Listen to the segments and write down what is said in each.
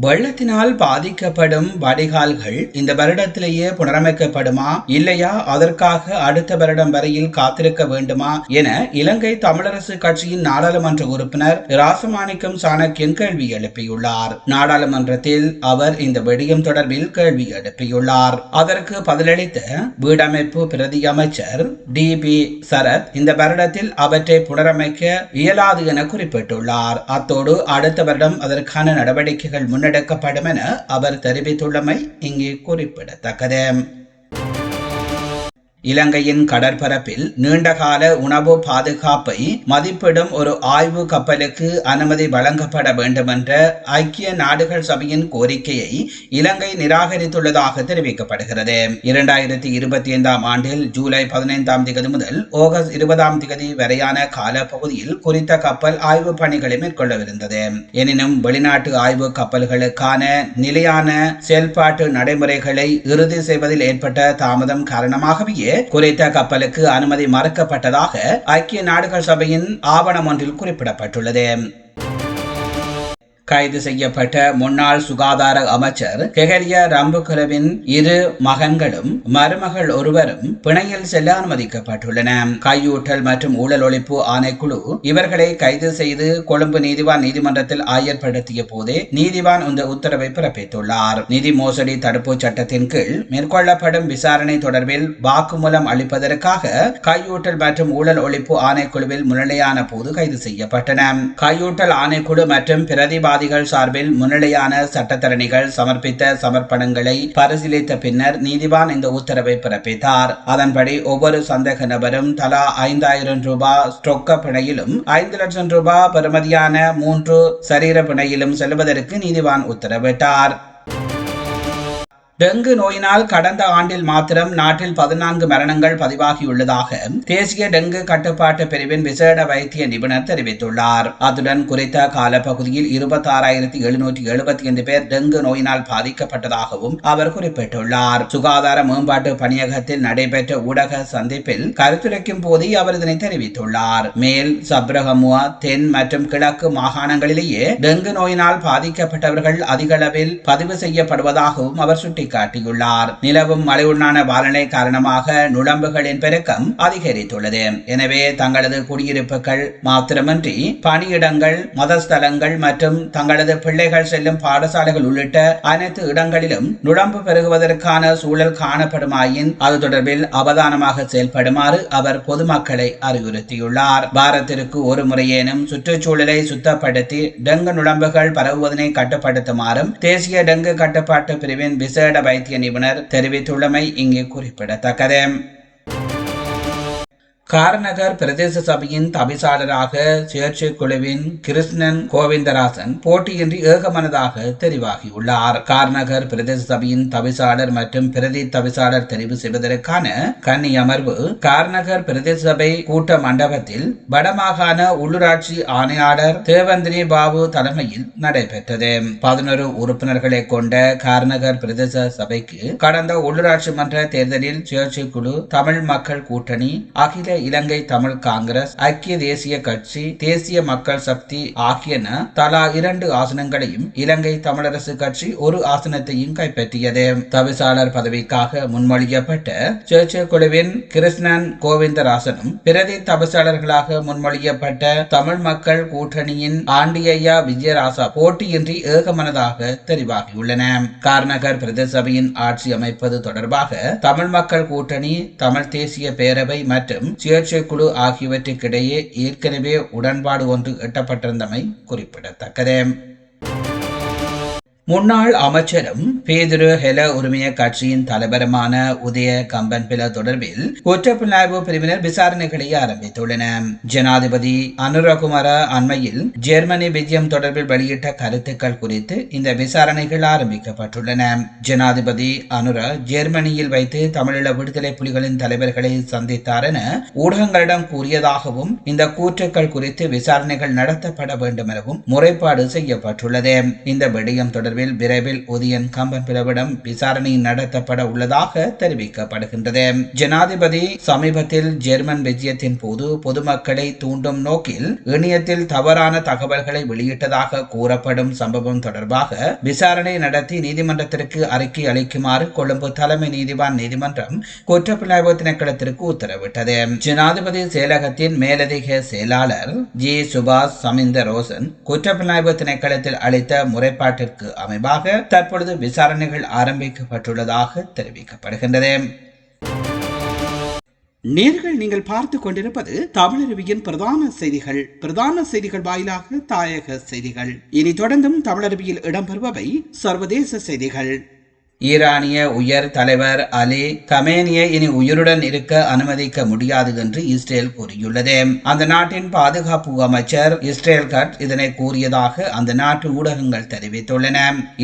வெள்ளத்தினால் பாதிக்கப்படும் வடிகால்கள் இந்த வருடத்திலேயே புனரமைக்கப்படுமா? இல்லையா? அதற்காக அடுத்த வருடம் வரையில் காத்திருக்க வேண்டுமா? என இலங்கை தமிழரசு கட்சியின் நாடாளுமன்ற உறுப்பினர் ராசமாணிக்கம் சாணக்கியன் கேள்வி எழுப்பியுள்ளார். நாடாளுமன்றத்தில் அவர் இந்த விடயம் தொடர்பில் கேள்வி எழுப்பியுள்ளார். அதற்கு பதிலளித்த வீடமைப்பு பிரதி அமைச்சர் டி பி சரத் இந்த வருடத்தில் அவற்றை புனரமைக்க இயலாது என குறிப்பிட்டுள்ளார். அத்தோடு அடுத்த வருடம் அதற்கான நடவடிக்கைகள் முன் முன்னெடுக்கப்படும் என அவர் தெரிவித்துள்ளமை இங்கே குறிப்பிடத்தக்கது. இலங்கையின் கடற்பரப்பில் நீண்டகால உணவு பாதுகாப்பை மதிப்பிடும் ஒரு ஆய்வு கப்பலுக்கு அனுமதி வழங்கப்பட வேண்டுமென்ற ஐக்கிய நாடுகள் சபையின் கோரிக்கையை இலங்கை நிராகரித்துள்ளதாக தெரிவிக்கப்படுகிறது. இரண்டாயிரத்தி இருபத்தி ஐந்தாம் ஆண்டில் ஜூலை பதினைந்தாம் தேதி முதல் ஆகஸ்ட் இருபதாம் தேதி வரையான காலப்பகுதியில் குறித்த கப்பல் ஆய்வு பணிகளை மேற்கொள்ளவிருந்தது. எனினும் வெளிநாட்டு ஆய்வு கப்பல்களுக்கான நிலையான செயல்பாட்டு நடைமுறைகளை இறுதி செய்வதில் ஏற்பட்ட தாமதம் காரணமாகவே குறித்த கப்பலுக்கு அனுமதி மறுக்கப்பட்டதாக ஐக்கிய நாடுகள் சபையின் ஆவணம் ஒன்றில் குறிப்பிடப்பட்டுள்ளது. கைது செய்யப்பட்ட முன்னாள் சுகாதார அமைச்சர் கெகரிய ரம்புகுலவின் இரு மகன்களும் மருமகள் ஒருவரும் பிணையில் செல்ல அனுமதிக்கப்பட்டுள்ளன. கையூட்டல் மற்றும் ஊழல் ஒழிப்பு ஆணைக்குழு இவர்களை கைது செய்து கொழும்பு நீதிவான் நீதிமன்றத்தில் ஆயர்படுத்திய போதே நீதிவான் இந்த உத்தரவை பிறப்பித்துள்ளார். நிதி மோசடி தடுப்பு சட்டத்தின் கீழ் மேற்கொள்ளப்படும் விசாரணை தொடர்பில் வாக்குமூலம் அளிப்பதற்காக கையூட்டல் மற்றும் ஊழல் ஒழிப்பு ஆணைக்குழுவில் முன்னிலையான போது கைது செய்யப்பட்டன. கையூட்டல் ஆணைக்குழு மற்றும் பிரதிபா பிரதிவாதிகள் சார்பில் முன்னிலையான சட்டத்தரணிகள் சமர்ப்பித்த சமர்ப்பணங்களை பரிசீலித்த பின்னர் நீதிவான் இந்த உத்தரவை பிறப்பித்தார். அதன்படி ஒவ்வொரு சந்தேக நபரும் தலா ஐந்தாயிரம் ரூபாய் ரொக்க பிணையிலும் ஐந்து லட்சம் ரூபாய் பெறுமதியான மூன்று சரீர பிணையிலும் செல்வதற்கு நீதிவான் உத்தரவிட்டார். டெங்கு நோயினால் கடந்த ஆண்டில் மாத்திரம் நாட்டில் பதினான்கு மரணங்கள் பதிவாகியுள்ளதாக தேசிய டெங்கு கட்டுப்பாட்டு பிரிவின் விசேட வைத்திய நிபுணர் தெரிவித்துள்ளார். அத்துடன் குறித்த காலப்பகுதியில் இருபத்தாறாயிரத்தி எழுநூற்றி எழுபத்தி ஐந்து பேர் டெங்கு நோயினால் பாதிக்கப்பட்டதாகவும் அவர் குறிப்பிட்டுள்ளார். சுகாதார மேம்பாட்டு பணியகத்தில் நடைபெற்ற ஊடக சந்திப்பில் கருத்துரைக்கும் போதே அவர் இதனை தெரிவித்துள்ளார். மேல் சப்ரகமுவா தென் மற்றும் கிழக்கு மாகாணங்களிலேயே டெங்கு நோயினால் பாதிக்கப்பட்டவர்கள் அதிக அளவில் பதிவு செய்யப்படுவதாகவும் அவர் சுட்டி சுட்டிக்காட்டியுள்ளார் நிலவும் மழையுடனான வானிலை காரணமாக நுழம்புகளின் பெருக்கம் அதிகரித்துள்ளது. எனவே தங்களது குடியிருப்புகள் மாத்திரமின்றி பணியிடங்கள் மதஸ்தலங்கள் மற்றும் தங்களது பிள்ளைகள் செல்லும் பாடசாலைகள் உள்ளிட்ட அனைத்து இடங்களிலும் நுழம்பு பெருகுவதற்கான சூழல் காணப்படுமாயின் அது தொடர்பில் அவதானமாக செயல்படுமாறு அவர் பொதுமக்களை அறிவுறுத்தியுள்ளார். வாரத்திற்கு ஒரு முறையேனும் சுற்றுச்சூழலை சுத்தப்படுத்தி டெங்கு நுழம்புகள் பரவுவதனை கட்டுப்படுத்துமாறும் தேசிய டெங்கு கட்டுப்பாட்டு பிரிவின் விசேட வைத்திய நிபுணர் தெரிவித்துள்ளமை இங்கே குறிப்பிடத்தக்கது. காரநகர் பிரதேச சபையின் தவிசாளராக சுயேட்சை குழுவின் கிருஷ்ணன் கோவிந்தராசன் போட்டியின்றி ஏகமனதாக தெரிவாகியுள்ளார். கார்நகர் பிரதேச சபையின் தவிசாளர் மற்றும் பிரதி தவிசாளர் தெரிவு செய்வதற்கான கன்னி அமர்வு கார்நகர் பிரதேச சபை கூட்ட மண்டபத்தில் வடமாகாண உள்ளூராட்சி ஆணையாளர் தேவந்திரி பாபு தலைமையில் நடைபெற்றது. பதினொரு உறுப்பினர்களை கொண்ட கார்நகர் பிரதேச சபைக்கு கடந்த உள்ளூராட்சி மன்ற தேர்தலில் சுயேட்சை குழு தமிழ் மக்கள் கூட்டணி அகில இலங்கை தமிழ் காங்கிரஸ் ஐக்கிய தேசிய கட்சி தேசிய மக்கள் சக்தி ஆகியன தலா இரண்டு ஆசனங்களையும் இலங்கை தமிழரசு கட்சி ஒரு ஆசனத்தையும் கைப்பற்றியது. தவிசாளர் பதவிக்காக முன்மொழியப்பட்ட சேர்ச்சை குழுவின் கிருஷ்ணன் கோவிந்தராசனும் பிரதி தவிசாளர்களாக முன்மொழியப்பட்ட தமிழ் மக்கள் கூட்டணியின் ஆண்டியையா விஜயராசா போட்டியின்றி ஏகமனதாக தெரிவாகியுள்ளன. கார்நகர் பிரதேசபையின் ஆட்சி அமைப்பது தொடர்பாக தமிழ் மக்கள் கூட்டணி தமிழ் தேசிய பேரவை மற்றும் சுயேட்சை குழு ஆகியவற்றுக்கிடையே ஏற்கனவே உடன்பாடு ஒன்று எட்டப்பட்டிருந்தமை குறிப்பிடத்தக்கது. முன்னாள் அமைச்சரும் பேதுரு ஹெல உரிமைய கட்சியின் தலைவருமான உதய கம்பன்பில தொடர்பில் குற்றப்புலனாய்வு பிரிவினர் விசாரணைகளை ஆரம்பித்துள்ளன. ஜனாதிபதி அனுரகுமார அண்மையில் ஜெர்மனி விஜயம் தொடர்பில் வெளியிட்ட கருத்துக்கள் குறித்து இந்த விசாரணைகள் ஆரம்பிக்கப்பட்டுள்ளன. ஜனாதிபதி அனுர ஜெர்மனியில் வைத்து தமிழீழ விடுதலை புலிகளின் தலைவர்களை சந்தித்தார் என ஊடகங்களிடம் கூறியதாகவும் இந்த கூற்றுக்கள் குறித்து விசாரணைகள் நடத்தப்பட வேண்டும் எனவும் முறைப்பாடு செய்யப்பட்டுள்ளது. இந்த விடயம் தொடர்பில் தொடர்பில் விரைவில் உதயன் கம்பன் பிளவிடம் விசாரணை நடத்தப்பட உள்ளதாக தெரிவிக்கப்படுகின்றது. ஜனாதிபதி சமீபத்தில் ஜெர்மன் விஜயத்தின் போது பொதுமக்களை தூண்டும் நோக்கில் இணையத்தில் தவறான தகவல்களை வெளியிட்டதாக கூறப்படும் சம்பவம் தொடர்பாக விசாரணை நடத்தி நீதிமன்றத்திற்கு அறிக்கை அளிக்குமாறு கொழும்பு தலைமை நீதிவான் நீதிமன்றம் குற்றப்புலனாய்வு திணைக்களத்திற்கு உத்தரவிட்டது. ஜனாதிபதி செயலகத்தின் மேலதிக செயலாளர் ஜி. சுபாஷ் சமிந்த ரோசன் குற்றப்புலனாய்வு திணைக்களத்தில் அளித்த முறைப்பாட்டிற்கு அமைவாக தற்பொழுது விசாரணைகள் ஆரம்பிக்கப்பட்டுள்ளதாக தெரிவிக்கப்படுகின்றது. நேர்கள் நீங்கள் பார்த்து கொண்டிருப்பது தமிழருவியின் பிரதான செய்திகள். பிரதான செய்திகள் வாயிலாக தாயக செய்திகள். இனி தொடர்ந்தும் தமிழருவியில் இடம்பெறுபவை சர்வதேச செய்திகள். ஈரானிய உயர் தலைவர் அலி கமேனியை இனி உயிருடன் இருக்க அனுமதிக்க முடியாது என்று இஸ்ரேல் கூறியுள்ளது. அந்த நாட்டின் பாதுகாப்பு அமைச்சர் இஸ்ரேல் கட் இதனை கூறியதாக அந்த நாட்டு ஊடகங்கள் தெரிவித்துள்ளன.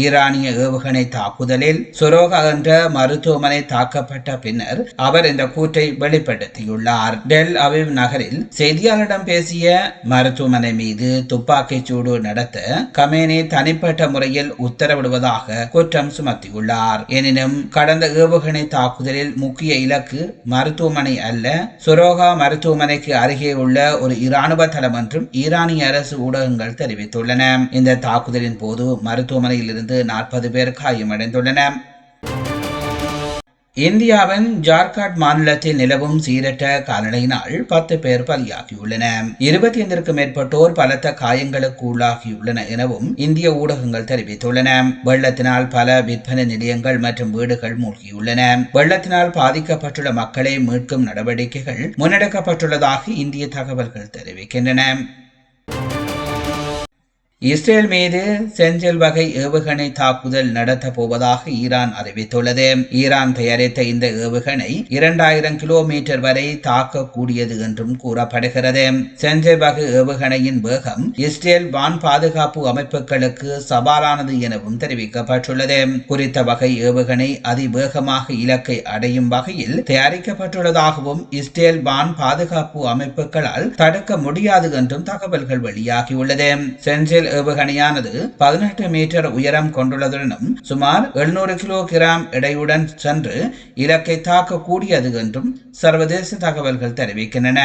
ஈரானிய ஏவுகணை தாக்குதலில் சுரோகா என்ற மருத்துவமனை தாக்கப்பட்ட பின்னர் அவர் இந்த கூற்றை வெளிப்படுத்தியுள்ளார். டெல் அவிவ் நகரில் செய்தியாளரிடம் பேசிய மருத்துவமனை மீது துப்பாக்கிச் சூடு நடத்த கமேனி தனிப்பட்ட முறையில் உத்தரவிடுவதாக குற்றம் சுமத்தியுள்ளார். எனினும் கடந்த ஏவுகணை தாக்குதலில் முக்கிய இலக்கு மருத்துவமனை அல்ல சுரோகா மருத்துவமனைக்கு அருகே உள்ள ஒரு இராணுவ தளம் என்றும் ஈரானிய அரசு ஊடகங்கள் தெரிவித்துள்ளன. இந்த தாக்குதலின் போது மருத்துவமனையில் இருந்து நாற்பது பேர் காயமடைந்துள்ளனர். இந்தியாவின் ஜார்க்கண்ட் மாநிலத்தில் நிலவும் சீரற்ற காலநிலையினால் பத்து பேர் பலியாகியுள்ளன. இருபத்தி ஐந்திற்கும் மேற்பட்டோர் பலத்த காயங்களுக்கு உள்ளாகியுள்ளன எனவும் இந்திய ஊடகங்கள் தெரிவித்துள்ளன. வெள்ளத்தினால் பல விற்பனை நிலையங்கள் மற்றும் வீடுகள் மூழ்கியுள்ளன. வெள்ளத்தினால் பாதிக்கப்பட்டுள்ள மக்களை மீட்கும் நடவடிக்கைகள் முன்னெடுக்கப்பட்டுள்ளதாக இந்திய தகவல்கள் தெரிவிக்கின்றன. இஸ்ரேல் மீது செஞ்சில் வகை ஏவுகணை தாக்குதல் நடத்தப் போவதாக ஈரான் அறிவித்துள்ளது. ஈரான் தயாரித்த இந்த ஏவுகணை இரண்டாயிரம் கிலோமீட்டர் வரை தாக்கக்கூடியது என்றும் கூறப்படுகிறது. செஞ்சில் வகை ஏவுகணையின் வேகம் இஸ்ரேல் வான் பாதுகாப்பு அமைப்புகளுக்கு சவாலானது எனவும் தெரிவிக்கப்பட்டுள்ளது. குறித்த வகை ஏவுகணை அதிவேகமாக இலக்கை அடையும் வகையில் தயாரிக்கப்பட்டுள்ளதாகவும் இஸ்ரேல் வான் பாதுகாப்பு அமைப்புகளால் தடுக்க முடியாது என்றும் தகவல்கள் வெளியாகியுள்ளது. செஞ்சில் ஏவுகணையானது பதினெட்டு மீட்டர் உயரம் கொண்டுள்ளதுடனும் சுமார் எழுநூறு கிலோ கிராம் எடையுடன் சென்று இலக்கை தாக்கக்கூடியது என்றும் சர்வதேச தகவல்கள் தெரிவிக்கின்றன.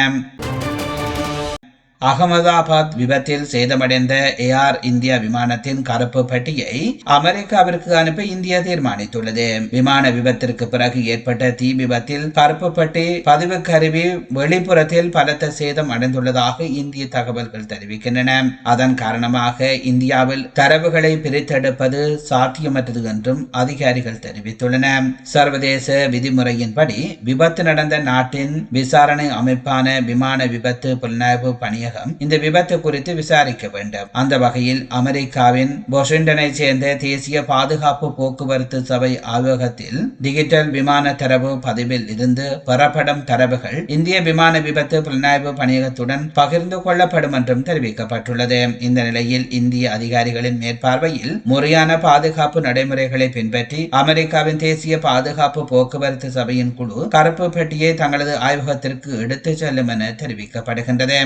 அகமதாபாத் விபத்தில் சேதமடைந்த ஏஆர் இந்தியா விமானத்தின் கருப்பு பட்டியை அமெரிக்காவிற்கு அனுப்ப இந்தியா தீர்மானித்துள்ளது. விமான விபத்திற்கு பிறகு ஏற்பட்ட தீ விபத்தில் கருப்பு பட்டி பதிவு கருவி வெளிப்புறத்தில் பலத்த சேதம் அடைந்துள்ளதாக இந்திய தகவல்கள் தெரிவிக்கின்றன. அதன் காரணமாக இந்தியாவில் தரவுகளை பிரித்தெடுப்பது சாத்தியமற்றது என்றும் அதிகாரிகள் தெரிவித்துள்ளன. சர்வதேச விதிமுறையின்படி விபத்து நடந்த நாட்டின் விசாரணை அமைப்பான விமான விபத்து புலனாய்வு அமைச்சகம் இந்த விபத்து குறித்து விசாரிக்க வேண்டும். அந்த வகையில் அமெரிக்காவின் வாஷிங்டனை சேர்ந்த தேசிய பாதுகாப்பு போக்குவரத்து சபை ஆய்வகத்தில் டிஜிட்டல் விமான தரவு பதிவில் இருந்து பெறப்படும் தரவுகள் இந்திய விமான விபத்து புலனாய்வு பணியகத்துடன் பகிர்ந்து கொள்ளப்படும் என்றும் தெரிவிக்கப்பட்டுள்ளது. இந்த நிலையில் இந்திய அதிகாரிகளின் மேற்பார்வையில் முறையான பாதுகாப்பு நடைமுறைகளை பின்பற்றி அமெரிக்காவின் தேசிய பாதுகாப்பு போக்குவரத்து சபையின் குழு கருப்பு பெட்டியை தங்களது ஆய்வகத்திற்கு எடுத்துச் செல்லும் என தெரிவிக்கப்படுகின்றது.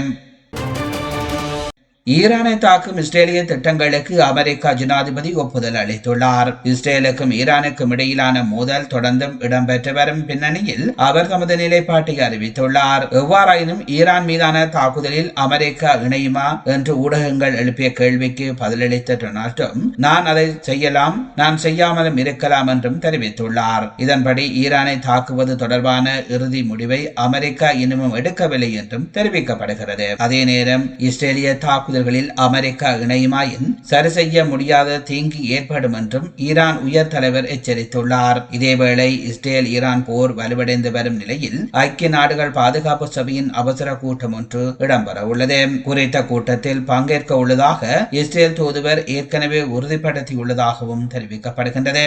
ஈரானை தாக்கும் இஸ்ரேலிய திட்டங்களுக்கு அமெரிக்கா ஜனாதிபதி ஒப்புதல் அளித்துள்ளார். இஸ்ரேலுக்கும் ஈரானுக்கும் இடையிலான மோதல் தொடர்ந்தும் இடம்பெற்று வரும் பின்னணியில் அவர் தமது நிலைப்பாட்டை அறிவித்துள்ளார். எவ்வாறாயினும் ஈரான் மீதான தாக்குதலில் அமெரிக்கா இணையுமா என்று ஊடகங்கள் எழுப்பிய கேள்விக்கு பதிலளித்த டொனால்ட் ட்ரம்ப் நான் அதை செய்யலாம் நான் செய்யாமலும் இருக்கலாம் என்றும் தெரிவித்துள்ளார். இதன்படி ஈரானை தாக்குவது தொடர்பான இறுதி முடிவை அமெரிக்கா இன்னமும் எடுக்கவில்லை என்றும் தெரிவிக்கப்படுகிறது. அதே நேரம் இஸ்ரேலிய தாக்குதல் தாக்குதல்களில் அமெரிக்கா இணையுமாயின் சரி செய்ய முடியாத தீங்கு ஏற்படும் என்றும் ஈரான் உயர் தலைவர் எச்சரித்துள்ளார். இதேவேளை இஸ்ரேல் ஈரான் போர் வலுவடைந்து வரும் நிலையில் ஐக்கிய நாடுகள் பாதுகாப்பு சபையின் அவசர கூட்டம் ஒன்று இடம்பெற உள்ளது. குறித்த கூட்டத்தில் பங்கேற்க உள்ளதாக இஸ்ரேல் தூதுவர் ஏற்கனவே உறுதிப்படுத்தியுள்ளதாகவும் தெரிவிக்கப்படுகின்றது.